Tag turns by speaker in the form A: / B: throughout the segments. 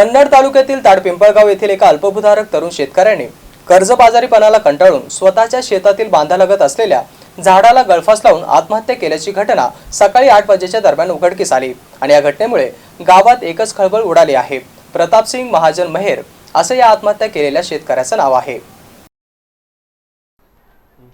A: कन्नड तालुक्यातील ताडपिंपळगाव येथील एका अल्पभूधारक तरुण शेतकऱ्याने कर्जबाजारीपणाला कंटाळून स्वतःच्या शेतातील बांधालगत असलेल्या झाडाला गळफास लावून आत्महत्या केल्याची घटना सकाळी आठ वाजेच्या दरम्यान उघडकीस आली आणि या घटनेमुळे गावात एकच खळबळ उडाली आहे. प्रतापसिंग महाजन मेहेर असं या आत्महत्या केलेल्या शेतकऱ्याचं नाव आहे.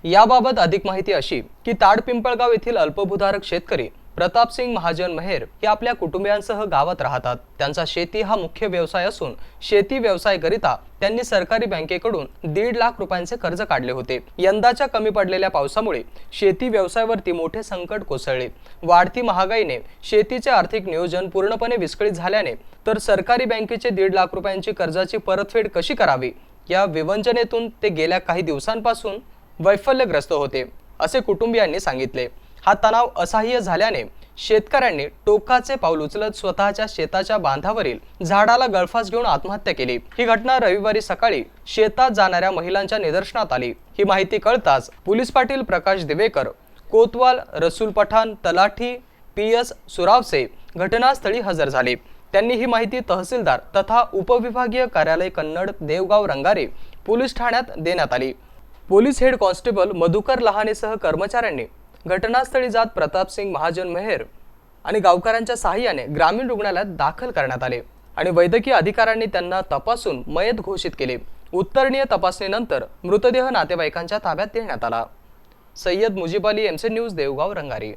A: याबाबत अधिक माहिती अशी की ताडपिंपळगाव येथील अल्पभूधारक शेतकरी प्रतापसिंग महाजन मेहेर हे आपल्या कुटुंबियांसह गावात राहतात. त्यांचा शेती हा मुख्य व्यवसाय असून शेती व्यवसायाकरिता त्यांनी सरकारी बँकेकडून दीड लाख रुपयांचे कर्ज काढले होते. यंदाच्या कमी पडलेल्या पावसामुळे शेती व्यवसायावरती मोठे संकट कोसळले. वाढती महागाईने शेतीचे आर्थिक नियोजन पूर्णपणे विस्कळीत झाल्याने तर सरकारी बँकेचे दीड लाख रुपयांची कर्जाची परतफेड कशी करावी? या विवंचनेतून ते गेल्या काही दिवसांपासून वैफल्यग्रस्त होते असे कुटुंबियांनी सांगितले. हा तणाव असह्य झाल्याने शेतकऱ्यांनी टोकाचे पाऊल उचलत स्वतःच्या शेताच्या बांधावरील झाडाला गळफास घेऊन आत्महत्या केली. ही घटना रविवारी सकाळी शेतात जाणाऱ्या महिलांच्या निदर्शनात आली. ही माहिती कळताच पोलीस पाटील प्रकाश दिवेकर कोतवाल रसूल पठाण तलाठी पी एस सुरावसे घटनास्थळी हजर झाले. त्यांनी ही माहिती तहसीलदार तथा उपविभागीय कार्यालय कन्नड देवगाव रंगारे पोलीस ठाण्यात देण्यात आली. पोलीस हेड कॉन्स्टेबल मधुकर लहानेसह कर्मचाऱ्यांनी घटनास्थळी जात प्रतापसिंग महाजन मेहेर आणि गावकऱ्यांच्या सहाय्याने ग्रामीण रुग्णालयात दाखल करण्यात आले आणि वैद्यकीय अधिकाऱ्यांनी त्यांना तपासून मयत घोषित केले. उत्तरणीय तपासणीनंतर मृतदेह नातेवाईकांच्या ताब्यात देण्यात आला. Sayyad Mujeeb Ali MC news Devgaon Rangari.